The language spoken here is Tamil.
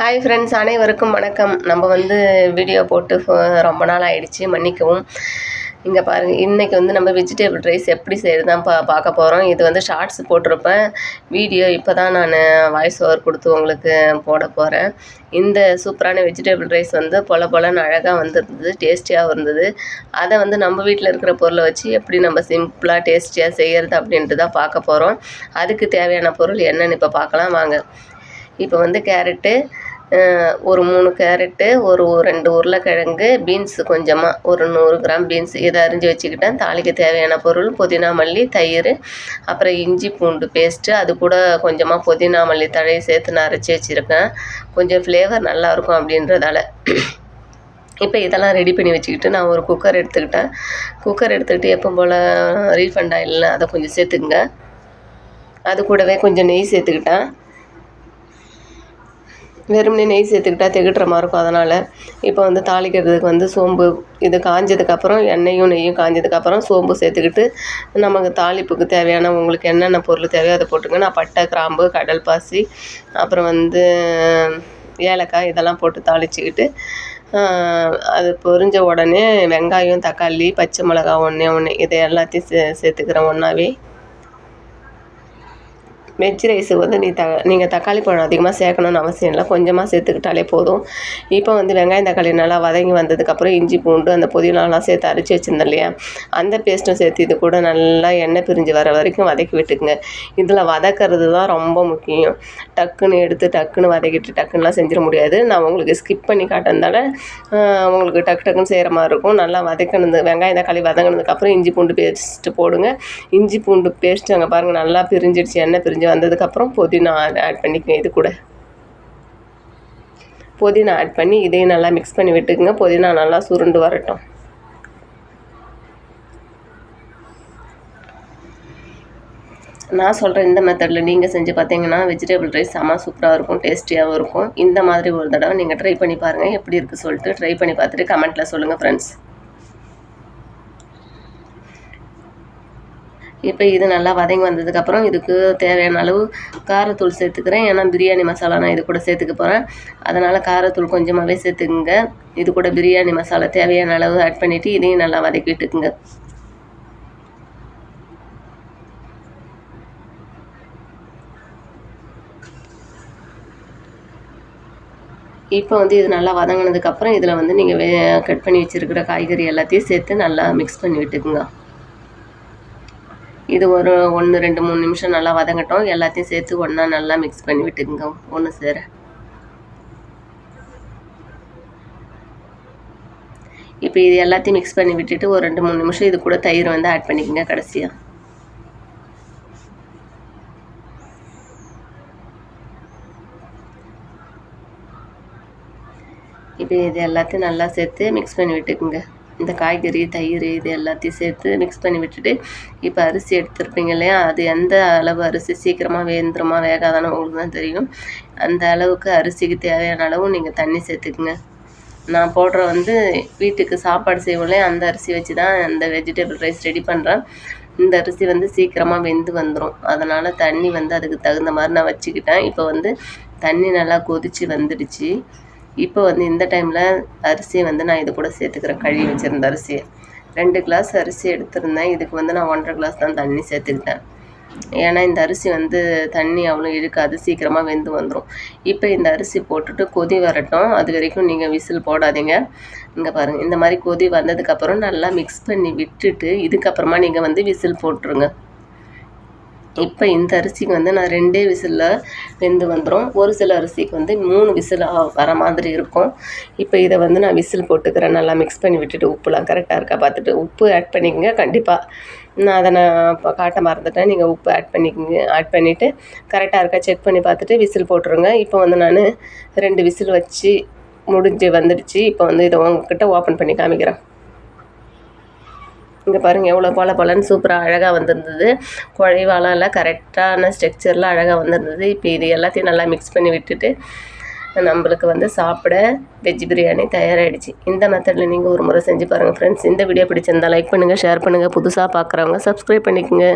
ஹாய் ஃப்ரெண்ட்ஸ் அனைவருக்கும் வணக்கம். நம்ம வந்து வீடியோ போட்டு ரொம்ப நாள் ஆகிடுச்சி மன்னிக்கவும். இங்கே பாருங்கள் இன்றைக்கி வந்து நம்ம வெஜிடபிள் ரைஸ் எப்படி செய்கிறது தான் பா பார்க்க போகிறோம் இது வந்து ஷார்ட்ஸ் போட்டிருப்பேன். வீடியோ இப்போ தான் நான் வாய்ஸ் ஓவர் கொடுத்து உங்களுக்கு போட போகிறேன் இந்த சூப்பரான வெஜிடபிள் ரைஸ் வந்து பொல பொலன்னு அழகாக வந்துருந்தது டேஸ்டியாகவும் இருந்தது. அதை வந்து நம்ம வீட்டில் இருக்கிற பொருளை வச்சு எப்படி நம்ம சிம்பிளாக டேஸ்டியாக செய்கிறது அப்படின்ட்டு தான் பார்க்க போகிறோம் அதுக்கு தேவையான பொருள் என்னென்னு இப்போ பார்க்கலாம். வாங்க. இப்போ வந்து கேரட்டு ஒரு மூணு கேரட்டு ஒரு ரெண்டு உருளைக்கிழங்கு பீன்ஸு கொஞ்சமாக ஒரு நூறு கிராம் பீன்ஸ் இதை அரிஞ்சு வச்சுக்கிட்டேன் தாளிக்கு தேவையான பொருள் புதினா மல்லி தயிர் அப்புறம் இஞ்சி பூண்டு பேஸ்ட்டு அது கூட கொஞ்சமாக புதினா மல்லி தழையை சேர்த்து நான் அரைச்சி வச்சுருக்கேன். கொஞ்சம் ஃப்ளேவர் நல்லாயிருக்கும் அப்படின்றதால. இப்போ இதெல்லாம் ரெடி பண்ணி வச்சுக்கிட்டு நான் ஒரு குக்கர் எடுத்துக்கிட்டேன். குக்கர் எடுத்துக்கிட்டு எப்போ போல் ரீஃபண்ட் ஆயில் அதை கொஞ்சம் சேர்த்துக்குங்க. அது கூடவே கொஞ்சம் நெய் சேர்த்துக்கிட்டேன். வெறுமனே நெய் சேர்த்துக்கிட்டா திகட்டுற மாதிரி இருக்கும். அதனால் இப்போ வந்து தாளிக்கிறதுக்கு வந்து சோம்பு இது காஞ்சதுக்கப்புறம் எண்ணெயும் நெய்யும் காஞ்சதுக்கப்புறம் சோம்பு சேர்த்துக்கிட்டு நமக்கு தாளிப்புக்கு தேவையான உங்களுக்கு என்னென்ன பொருள் தேவையோ அதை போட்டுங்க. நான் பட்டை கிராம்பு கடல் பாசி அப்புறம் வந்து ஏலக்காய் இதெல்லாம் போட்டு தாளிச்சிக்கிட்டு அது பொரிஞ்ச உடனே வெங்காயம் தக்காளி பச்சை மிளகா ஒன்றே ஒன்று இதை எல்லாத்தையும் சே சேர்த்துக்கிறேன் ஒன்றாவே வெஜ் ரைஸுக்கு வந்து நீ த நீங்கள் தக்காளி பழம் அதிகமாக சேர்க்கணுன்னு அவசியம் இல்லை. கொஞ்சமாக சேர்த்துக்கிட்டாலே போதும். இப்போ வந்து வெங்காயம் தக்காளி நல்லா வதங்கி வந்ததுக்கப்புறம் இஞ்சி பூண்டு அந்த புதினாலாம் சேர்த்து அரைச்சி வச்சுருந்தேன் இல்லையா? அந்த பேஸ்ட்டும் சேர்த்து இது கூட நல்லா எண்ணெய் பிரிஞ்சு வர வரைக்கும் வதக்கி விட்டுக்குங்க. இதில் வதக்கிறது தான் ரொம்ப முக்கியம். டக்குன்னு எடுத்து டக்குன்னு வதக்கிட்டு டக்குன்னுலாம் செஞ்சிட முடியாது. நான் உங்களுக்கு ஸ்கிப் பண்ணி காட்டுறதால உங்களுக்கு டக்கு டக்குன்னு செய்கிற மாதிரி இருக்கும். நல்லா வதக்கினது வெங்காயம் தக்காளி வதங்கினதுக்கப்புறம் இஞ்சி பூண்டு பேஸ்ட்டு போடுங்க. இஞ்சி பூண்டு பேஸ்ட்டு அங்கே பாருங்கள் நல்லா பிரிஞ்சிடுச்சு. எண்ணெய் பிரிஞ்சு வந்ததுக்கப்புறம் புதினா ஆட் பண்ணிக்கங்க இது கூட. புதினா ஆட் பண்ணி இதையும் நல்லா மிக்ஸ் பண்ணி விட்டுக்குங்க. புதினா நல்லா சுருண்டு வரட்டும். நான் சொல்கிற இந்த மெத்தடில் நீங்கள் செஞ்சு பார்த்தீங்கன்னா வெஜிடபிள் ரைஸ் செம்ம சூப்பராக இருக்கும் டேஸ்டியாகவும் இருக்கும். இந்த மாதிரி ஒரு தடவை நீங்கள் ட்ரை பண்ணி பாருங்கள் எப்படி இருக்குது சொல்லிட்டு ட்ரை பண்ணி பார்த்துட்டு கமெண்ட்டில் சொல்லுங்கள் ஃப்ரெண்ட்ஸ் இப்போ இது நல்லா வதங்கி வந்ததுக்கப்புறம் இதுக்கு தேவையான அளவு காரத்தூள் சேர்த்துக்கிறேன். ஏன்னா பிரியாணி மசாலா நான் இது கூட சேர்த்துக்க போகிறேன் அதனால் காரத்தூள் கொஞ்சமாகவே சேர்த்துக்குங்க. இது கூட பிரியாணி மசாலா தேவையான அளவு ஆட் பண்ணிவிட்டு இதையும் நல்லா வதக்கிட்டுக்குங்க இப்போ வந்து இது நல்லா வதங்கினதுக்கப்புறம் இதில் வந்து நீங்கள் கட் பண்ணி வச்சுருக்கிற காய்கறி எல்லாத்தையும் சேர்த்து நல்லா மிக்ஸ் பண்ணி விட்டுக்குங்க. இது ஒரு ஒன்று ரெண்டு மூணு நிமிஷம் நல்லா வதங்கட்டும். எல்லாத்தையும் சேர்த்து ஒன்றா நல்லா மிக்ஸ் பண்ணி விட்டுக்குங்க. ஒன்று சேர. இப்போ இது எல்லாத்தையும் மிக்ஸ் பண்ணி விட்டுட்டு ஒரு ரெண்டு மூணு நிமிஷம் இது கூட தயிர் வந்து ஆட் பண்ணிக்கோங்க கடைசியாக இப்போ இது எல்லாத்தையும் நல்லா சேர்த்து மிக்ஸ் பண்ணி விட்டுக்குங்க. இந்த காய்கறி தயிர் இது எல்லாத்தையும் சேர்த்து மிக்ஸ் பண்ணி விட்டுட்டு இப்போ அரிசி எடுத்துருப்பீங்க இல்லையா? அது எந்த அளவு அரிசி சீக்கிரமாக வேந்துருமா வேகாதானோ உங்களுக்கு தான் தெரியும். அந்த அளவுக்கு அரிசிக்கு தேவையான அளவு நீங்கள் தண்ணி சேர்த்துக்குங்க. நான் போடுற வந்து வீட்டுக்கு சாப்பாடு செய்வோம்லே அந்த அரிசி வச்சு தான் அந்த வெஜிடபிள் ரைஸ் ரெடி பண்ணுறேன் இந்த அரிசி வந்து சீக்கிரமாக வெந்து வந்துடும் அதனால் தண்ணி வந்து அதுக்கு தகுந்த மாதிரி நான் வச்சுக்கிட்டேன். இப்போ வந்து தண்ணி நல்லா கொதித்து வந்துடுச்சு. இப்போ வந்து இந்த டைமில் அரிசியை வந்து நான் இது கூட சேர்த்துக்கிறேன். கழுவி வச்சுருந்த அரிசியை. ரெண்டு கிளாஸ் அரிசி எடுத்திருந்தேன். இதுக்கு வந்து நான் ஒன்றரை கிளாஸ் தான் தண்ணி சேர்த்துக்கிட்டேன். ஏன்னா இந்த அரிசி வந்து தண்ணி அவ்வளோ இழுக்காது. சீக்கிரமாக வெந்து வந்துடும் இப்போ இந்த அரிசி போட்டுட்டு கொதி வரட்டும். அது வரைக்கும் நீங்கள் விசில் போடாதீங்க. இங்கே பாருங்கள் இந்த மாதிரி கொதி வந்ததுக்கப்புறம் நல்லா மிக்ஸ் பண்ணி விட்டுட்டு இதுக்கப்புறமா நீங்கள் வந்து விசில் போட்டுருங்க. இப்போ இந்த அரிசிக்கு வந்து நான் ரெண்டே விசிலில் வெந்து வந்துடும் ஒரு சில அரிசிக்கு வந்து மூணு விசில் வர மாதிரி இருக்கும். இப்போ இதை வந்து நான் விசில் போட்டுக்கிறேன். நல்லா மிக்ஸ் பண்ணி விட்டுட்டு உப்புலாம் கரெக்டாக இருக்கா பார்த்துட்டு உப்பு ஆட் பண்ணிக்கோங்க. கண்டிப்பாக நான் அதை நான் இப்போ காட்ட மறந்துட்டேன். நீங்கள் உப்பு ஆட் பண்ணிக்கோங்க. ஆட் பண்ணிவிட்டு கரெக்டாக இருக்கா செக் பண்ணி பார்த்துட்டு விசில் போட்டுருங்க. இப்போ வந்து நான் ரெண்டு விசில் வச்சு முடிஞ்சு வந்துடுச்சு. இப்போ வந்து இதை உங்ககிட்ட ஓப்பன் பண்ணி காமிக்கிறேன். இங்கே பாருங்கள் எவ்வளோ பல பலன்னு சூப்பராக அழகாக வந்திருந்தது. குழைவாலாம் எல்லாம் கரெக்டான ஸ்ட்ரக்சரில் அழகாக வந்திருந்தது. இப்போ இது எல்லாத்தையும் நல்லா மிக்ஸ் பண்ணி விட்டுட்டு நம்மளுக்கு வந்து சாப்பிட வெஜ் பிரியாணி தயாராகிடுச்சு இந்த மெத்தடில் நீங்கள் ஒரு முறை செஞ்சு பாருங்கள் ஃப்ரெண்ட்ஸ் இந்த வீடியோ பிடிச்சிருந்தால் லைக் பண்ணுங்கள் ஷேர் பண்ணுங்கள் புதுசாக பார்க்குறவங்க சப்ஸ்கிரைப் பண்ணிக்கோங்க.